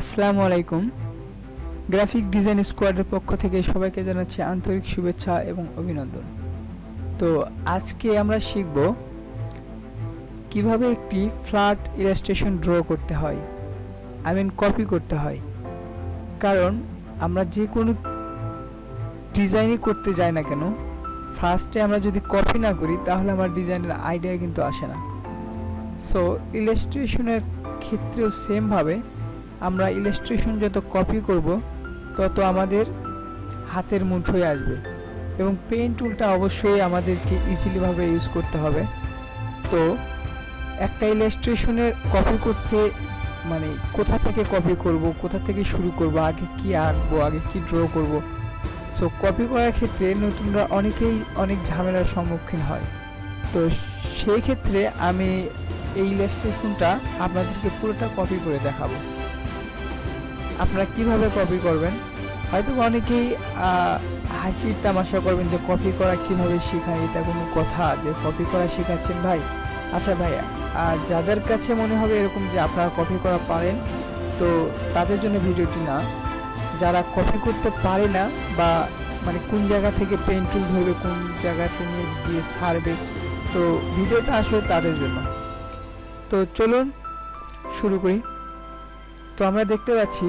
আসসালামু আলাইকুম। Graphic design স্কোয়াডের পক্ষ থেকে সবাইকে জানাচ্ছি আন্তরিক শুভেচ্ছা এবং অভিনন্দন। তো আজকে আমরা শিখব কীভাবে একটি ফ্ল্যাট ইলাস্ট্রেশন ড্র করতে হয় আই মিন কপি করতে হয়। কারণ আমরা যে কোনো ডিজাইনই করতে যাই না কেন ফার্স্টে আমরা যদি কপি না করি, তাহলে আমার ডিজাইনের আইডিয়া কিন্তু আসে না। সো ইলাস্ট্রেশনের ক্ষেত্রেও সেমভাবে আমরা ইলাস্ট্রেশন যত কপি করব, তত আমাদের হাতের মুঠোয় আসবে। এবং পেন টুলটা অবশ্যই আমাদেরকে ইজিলিভাবে ইউজ করতে হবে। তো একটা ইলাস্ট্রেশনের কপি করতে মানে কোথা থেকে কপি করব, কোথা থেকে শুরু করব, আগে কি আঁকবো, আগে কি ড্র করব? সো কপি করার ক্ষেত্রে নতুনরা অনেকেই অনেক ঝামেলার সম্মুখীন হয়। তো সেই ক্ষেত্রে আমি এই ইলাস্ট্রেশনটা আপনাদেরকে পুরোটা কপি করে দেখাবো। আপনারা কীভাবে কপি করবেন? হয়তো অনেকেই হাসির তামাশা করবেন যে কপি করা কীভাবে শেখায়? এটা কোনো কথা যে কপি করা শেখাচ্ছেন ভাই? আচ্ছা ভাই আর যাদের কাছে মনে হবে এরকম যে আপনারা কপি করা পারেন, তো তাদের জন্য ভিডিওটি না। যারা কপি করতে পারে না বা মানে কোন জায়গা থেকে পেন টুল ধরবে, কোন জায়গা নিয়ে দিয়ে ছাড়বে তো ভিডিওটা আসলে তাদের জন্য। তো চলুন, শুরু করি। তো আমরা দেখতে পাচ্ছি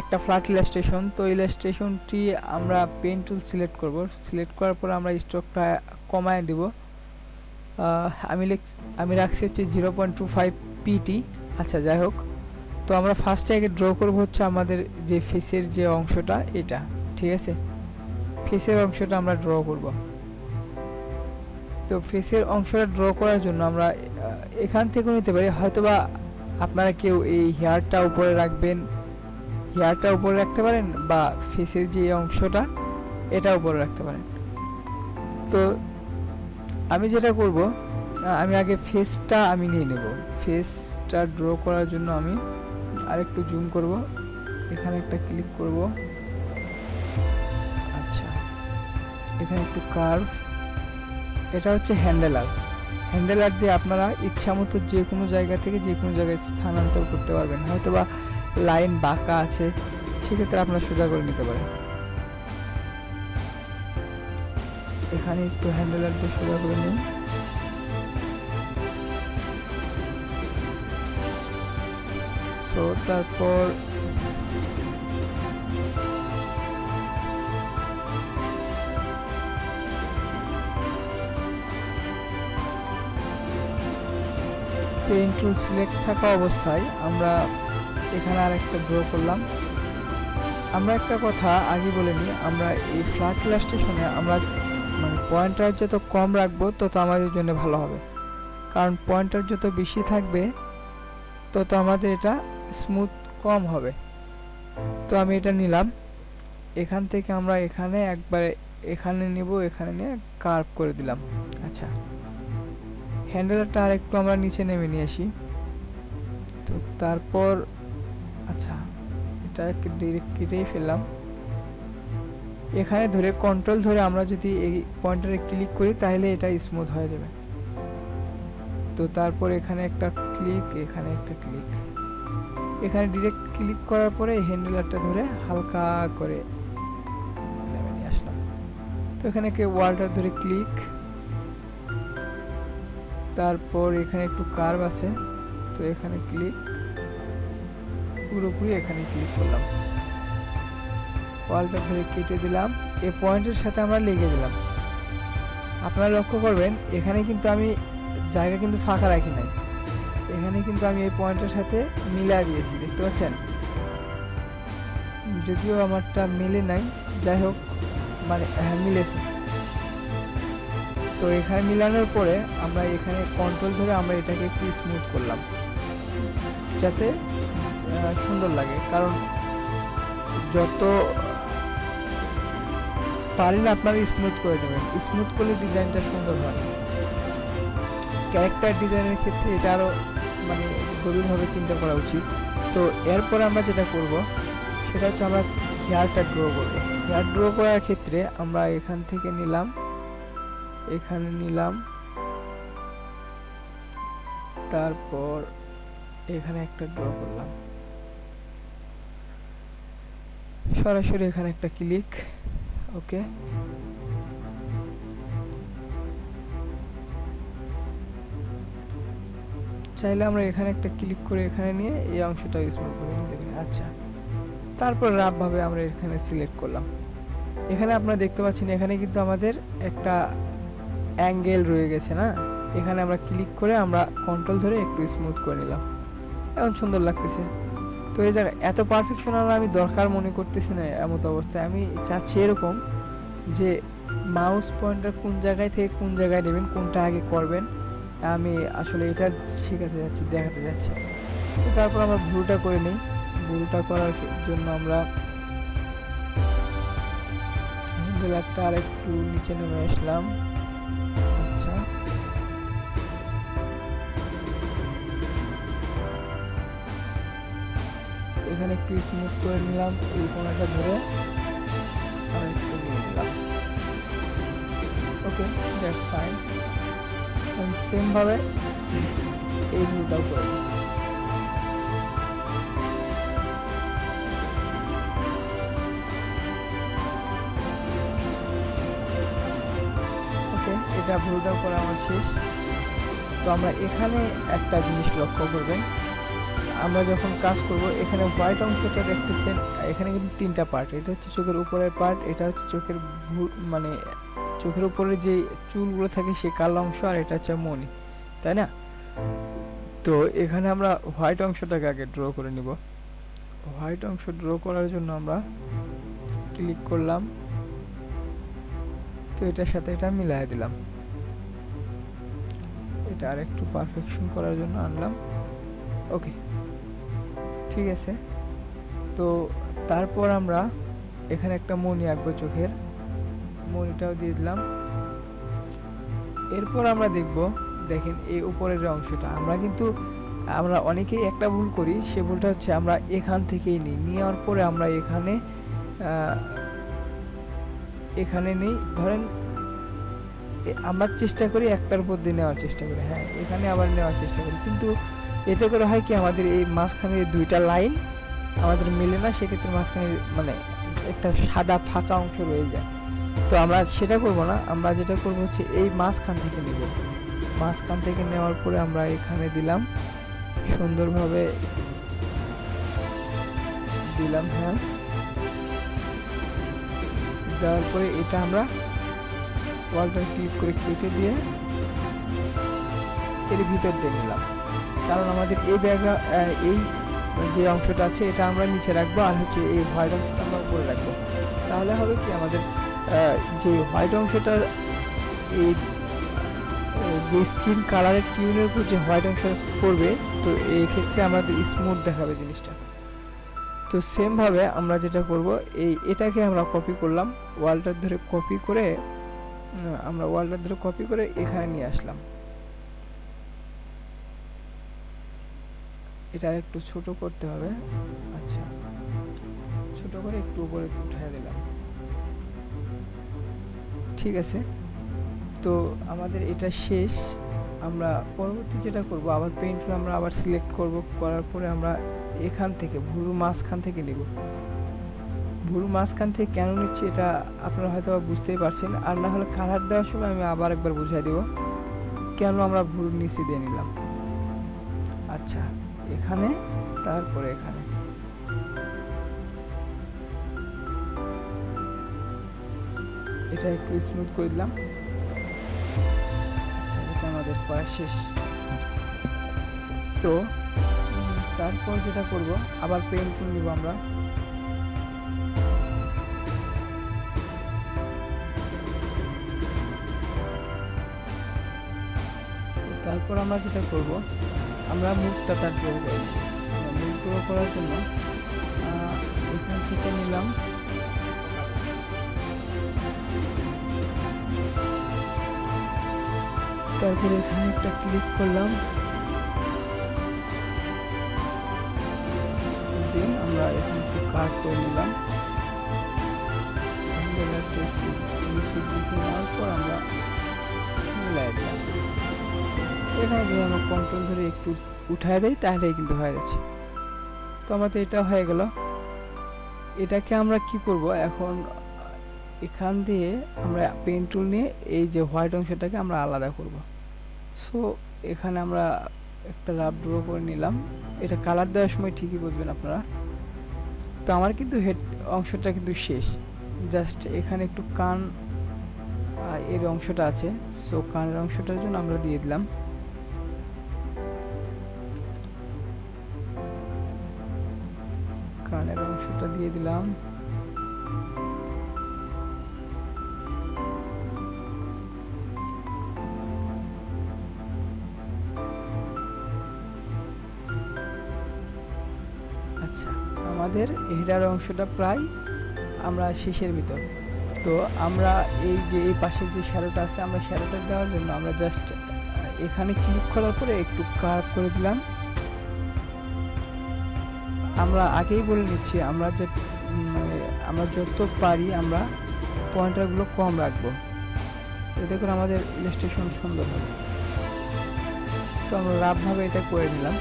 একটা ফ্ল্যাট ইলাস্ট্রেশন। তো ইলাস্ট্রেশনটি আমরা পেন টুল সিলেক্ট করব। সিলেক্ট করার পর আমরা স্ট্রোকটা কমায় দেব। আমি আমি রাখছি হচ্ছে zero point two five PT. আচ্ছা যাই হোক। তো আমরা ফার্স্টে আগে ড্র করব হচ্ছে আমাদের যে ফেসের যে অংশটা, এটা, ঠিক আছে? ফেসের অংশটা আমরা ড্র করব। তো ফেসের অংশটা ড্র করার জন্য আমরা এখান থেকেও নিতে পারি। হয়তোবা আপনারা কেউ এই হেয়ারটা উপরে রাখবেন, হেয়ারটা উপরে রাখতে পারেন বা ফেসের যে অংশটা, এটা উপরে রাখতে পারেন। তো আমি যেটা করব, আমি আগে ফেসটা আমি নিয়ে নেব। ফেসটা ড্র করার জন্য আমি আরেকটু জুম করব। এখানে একটা ক্লিক করব। আচ্ছা এখানে একটু কার্ভ এটা হচ্ছে হ্যান্ডেলার হ্যান্ডেলার দিয়ে আপনারা ইচ্ছা মতো যে কোনো জায়গা থেকে যে কোনো জায়গায় স্থানান্তর করতে পারবেন। হয়তো বা লাইন বাঁকা আছে, সেক্ষেত্রে আপনারা সোজা করে নিতে পারেন। এখানে একটু হ্যান্ডেলার দিয়ে সোজা করে নিন। সো তারপর পেন টুল সিলেক্ট থাকা অবস্থায় আমরা এখানে আরেকটা ড্র করলাম। আমরা একটা কথা আগে বলে নিই, আমরা এই ফ্ল্যাট ইলাস্ট্রেশনে আমরা মানে পয়েন্টার যত কম রাখব, তত আমাদের জন্য ভালো হবে। কারণ পয়েন্টার যত বেশি থাকবে, তত আমাদের এটা স্মুথ কম হবে। তো আমি এটা নিলাম। এখান থেকে আমরা এখানে একবারে এখানে নিব, এখানে নিয়ে কার্ভ করে দিলাম। আচ্ছা। হ্যান্ডেলটা আর একটু আমরা নিচে নেমে নিয়ে আসি। তো তারপর আচ্ছা এটা ডিরেক্ট কেটেই ফেললাম। এখানে ধরে কন্ট্রোল ধরে আমরা যদি এই পয়েন্টারে ক্লিক করি, তাহলে এটা স্মুথ হয়ে যাবে। তো তারপর এখানে একটা ক্লিক এখানে একটা ক্লিক এখানে ডিরেক্ট ক্লিক করার পরে হ্যান্ডেলারটা ধরে হালকা করে আসলাম। তো এখানে কে ওয়ালটা ধরে ক্লিক তারপর এখানে একটু কার্ভ আছে, তো এখানে ক্লিক পুরোপুরি এখানে ক্লিক করলাম। ওয়ালটা ধরে কেটে দিলাম, এই পয়েন্টের সাথে আমরা লেগে দিলাম আপনারা লক্ষ্য করবেন, এখানে কিন্তু আমি জায়গা কিন্তু ফাঁকা রাখি নাই। এখানে কিন্তু আমি এই পয়েন্টের সাথে মিলা দিয়েছি, দেখতে পাচ্ছেন? যদিও আমারটা মিলে নাই, যাই হোক মানে হ্যাঁ মিলেছে। তো এখানে মিলানোর পরে আমরা এখানে কন্ট্রোল ধরে আমরা এটাকে একটু স্মুথ করলাম। যাতে সুন্দর লাগে। কারণ যত পারেন আপনারা স্মুথ করে দেবেন স্মুথ করলে ডিজাইনটা সুন্দর হয়। ক্যারেক্টার ডিজাইনের ক্ষেত্রে এটা আরও মানে গভীরভাবে চিন্তা করা উচিত। তো এরপর আমরা যেটা করব, সেটা হচ্ছে আমরা হেয়ারটা ড্র করব। হেয়ার ড্র করার ক্ষেত্রে আমরা এখান থেকে নিলাম এখানে নিলাম। তারপর এখানে একটা ড্র করলাম। সরাসরি এখানে একটা ক্লিক ওকে চাইলে আমরা এখানে একটা ক্লিক করে এখানে নিয়ে এই অংশটা স্মুথ করে নিতে পারি। আচ্ছা। তারপর রাফভাবে আমরা এখানে সিলেক্ট করলাম। এখানে আপনারা দেখতে পাচ্ছেন এখানে কিন্তু আমাদের একটা অ্যাঙ্গেল রয়ে গেছে, না? এখানে আমরা ক্লিক করে আমরা কন্ট্রোল ধরে একটু স্মুথ করে নিলাম। এখন সুন্দর লাগতেছে। তো এই জায়গায় এত পারফেকশন আর আমি দরকার মনে করতেছি না এমত অবস্থায়। আমি চাচ্ছি এরকম যে মাউস পয়েন্টার কোন জায়গায় থেকে কোন জায়গায় নেবেন, কোনটা আগে করবেন। আমি আসলে এটা শেখাতে যাচ্ছি, দেখাতে যাচ্ছি। তো তারপর আমরা ভুলটা করে নিই। ভুলটা করার জন্য আমরা ব্ল্যাকটা আর একটু নিচে নেমে আসলাম। এখানে একটু স্মুথ করে নিলাম, এই কোনাটা ধরে। ওকে দ্যাটস ফাইন সেম ভাবে এই ভিউটাও করে। ওকে এটা ভুলটাও করা আমার শেষ। তো আমরা এখানে একটা জিনিস লক্ষ্য করবেন। আমরা যখন কাজ করব, এখানে হোয়াইট অংশটা দেখতেছেন, এখানে কিন্তু তিনটা পার্ট এটা হচ্ছে চোখের উপরের পার্ট এটা হচ্ছে চোখের মানে চোখের উপরে যে চুলগুলো থাকে সে কালো অংশ, আর এটা হচ্ছে মনি তাই না? তো এখানে আমরা হোয়াইট অংশটাকে আগে ড্র করে নিব। হোয়াইট অংশ ড্র করার জন্য আমরা ক্লিক করলাম। তো এটার সাথে এটা মিলাই দিলাম। এটা আর একটু পারফেকশন করার জন্য আনলাম। ওকে ঠিক আছে। তো তারপর আমরা এখানে একটা মনি আঁকবো চোখের। মনিটাও দিয়ে দিলাম। এরপর আমরা দেখব, দেখেন এই উপরের অংশটা। আমরা কিন্তু, আমরা অনেকেই একটা ভুল করি, সে ভুলটা হচ্ছে আমরা এখান থেকেই নিই। নেওয়ার পরে আমরা এখানে এখানে নেই। ধরেন আমরা চেষ্টা করি একটার উপর দিয়ে নেওয়ার চেষ্টা করি। হ্যাঁ এখানে আবার নেওয়ার চেষ্টা করি। কিন্তু এতে করে হয় কি, আমাদের এই মাঝখানে দুইটা লাইন আমাদের মেলে না, সেক্ষেত্রে মাঝখানে মানে একটা সাদা ফাঁকা অংশ রয়ে যায়। তো আমরা সেটা করব না, আমরা যেটা করব হচ্ছে এই মাঝখান থেকে নিব। মাঝখান থেকে নেওয়ার পরে আমরা এখানে দিলাম, সুন্দরভাবে দিলাম হ্যাঁ। দেওয়ার পরে এটা আমরা ওয়ালটা ক্লিক করে কেটে দিয়ে এর ভিতর দিয়ে নিলাম। কারণ আমাদের এই ব্যাগরা এই যে অংশটা আছে, এটা আমরা নিচে রাখব আর হচ্ছে এই হোয়াইট অংশটা আমরা উপরে রাখব। তাহলে হবে কি আমাদের যে হোয়াইট অংশটার এই, যে স্কিন কালারের টিউনের উপর যে হোয়াইট অংশ পড়বে, তো এই ক্ষেত্রে আমাদের স্মুথ দেখাবে জিনিসটা। তো সেম ভাবে আমরা যেটা করব, এই এটাকে আমরা কপি করলাম ওয়ালটার ধরে কপি করে আমরা ওয়ালটার ধরে কপি করে এখানে নিয়ে আসলাম। এটা একটু ছোট করতে হবে। আচ্ছা। ছোট করে একটু উপরে উঠায় দিলাম। ঠিক আছে। তো আমাদের এটা শেষ। আমরা পরবর্তী যেটা করব, আবার পেইন্ট আমরা আবার সিলেক্ট করব, করার পরে আমরা এখান থেকে, ভুরু মাঝখান থেকে নিব। ভুরু মাঝখান থেকে কেন নিচ্ছি এটা আপনারা হয়তো বুঝতেই পারছেন। আর না হলে কালার দেওয়ার সময় আমি আবার একবার বুঝাই দেব। কেন আমরা ভুরু নিচে দিয়ে নিলাম? আচ্ছা। এখানে, তারপরে এখানে। এটা একটু স্মুথ করে দিলাম। আচ্ছা এটা আমাদের করা শেষ। তো, তারপর যেটা করব, আবার পেন্সিল নিব আমরা। তারপর আমরা যেটা করব আমরা মুখটা তার ড্র করব মুখ ড্র করার জন্য এখান থেকে নিলাম। তারপরে এখানে একটা ক্লিক করলাম। আমরা এখানে একটু কাট করে নিলাম। এখানে যদি আমরা কন্ট্রোল ধরে একটু উঠায় দেই, তাহলেই কিন্তু হয়ে যাচ্ছে তো আমাদের এটা হয়ে গেল। এটাকে আমরা কি করব? এখন এখান দিয়ে আমরা পেন টুল নিয়ে এই যে হোয়াইট অংশটাকে আমরা আলাদা করব। সো এখানে আমরা একটা রাফ ড্র করে নিলাম। এটা কালার দেওয়ার সময় ঠিকই বুঝবেন আপনারা। তো আমার কিন্তু হেড অংশটা কিন্তু শেষ। জাস্ট এখানে একটু কান এর অংশটা আছে। সো কানের অংশটার জন্য আমরা দিয়ে দিলাম। দিলাম। আচ্ছা আমাদের হেডার অংশটা প্রায় আমরা শেষের ভিতর। তো আমরা এই যে এই পাশের যে শ্যাডোটা আছে, আমরা শ্যাডোটা দেওয়ার জন্য আমরা জাস্ট এখানে ক্লিক করার পরে একটু কার্ভ করে দিলাম। আমরা আগেই বলে নিচ্ছি আমরা যে আমরা যত পারি আমরা পয়েন্টারগুলো কম রাখব। এতে করে আমাদের ইলাস্ট্রেশন সুন্দর হবে। তো আমরা রাফভাবে এটা করে দিলাম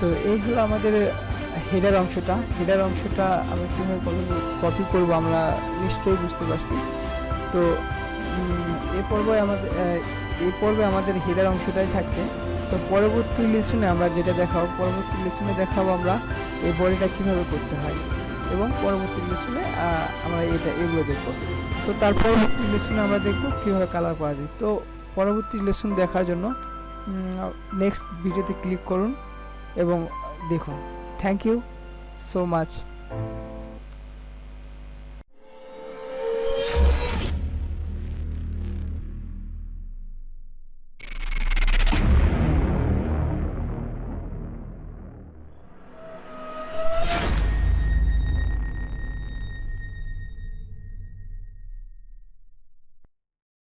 তো এই হলো আমাদের হেডার অংশটা। হেডার অংশটা আমরা কীভাবে কপি করব আমরা নিশ্চয়ই বুঝতে পারছি। তো এ পর্বে আমাদের এই পর্বে আমাদের হেডার অংশটাই থাকছে। তো পরবর্তী লেসনে আমরা যেটা দেখাবো, পরবর্তী লেসনে দেখাবো আমরা এই বডিটা কীভাবে করতে হয়? এবং পরবর্তী লেসনে আমরা এটা, এগুলো দেখব। তো তার পরবর্তী লেসনে আমরা দেখব কীভাবে কালার করা যায়। তো পরবর্তী লেসন দেখার জন্য নেক্সট ভিডিওতে ক্লিক করুন এবং দেখুন। Thank you so much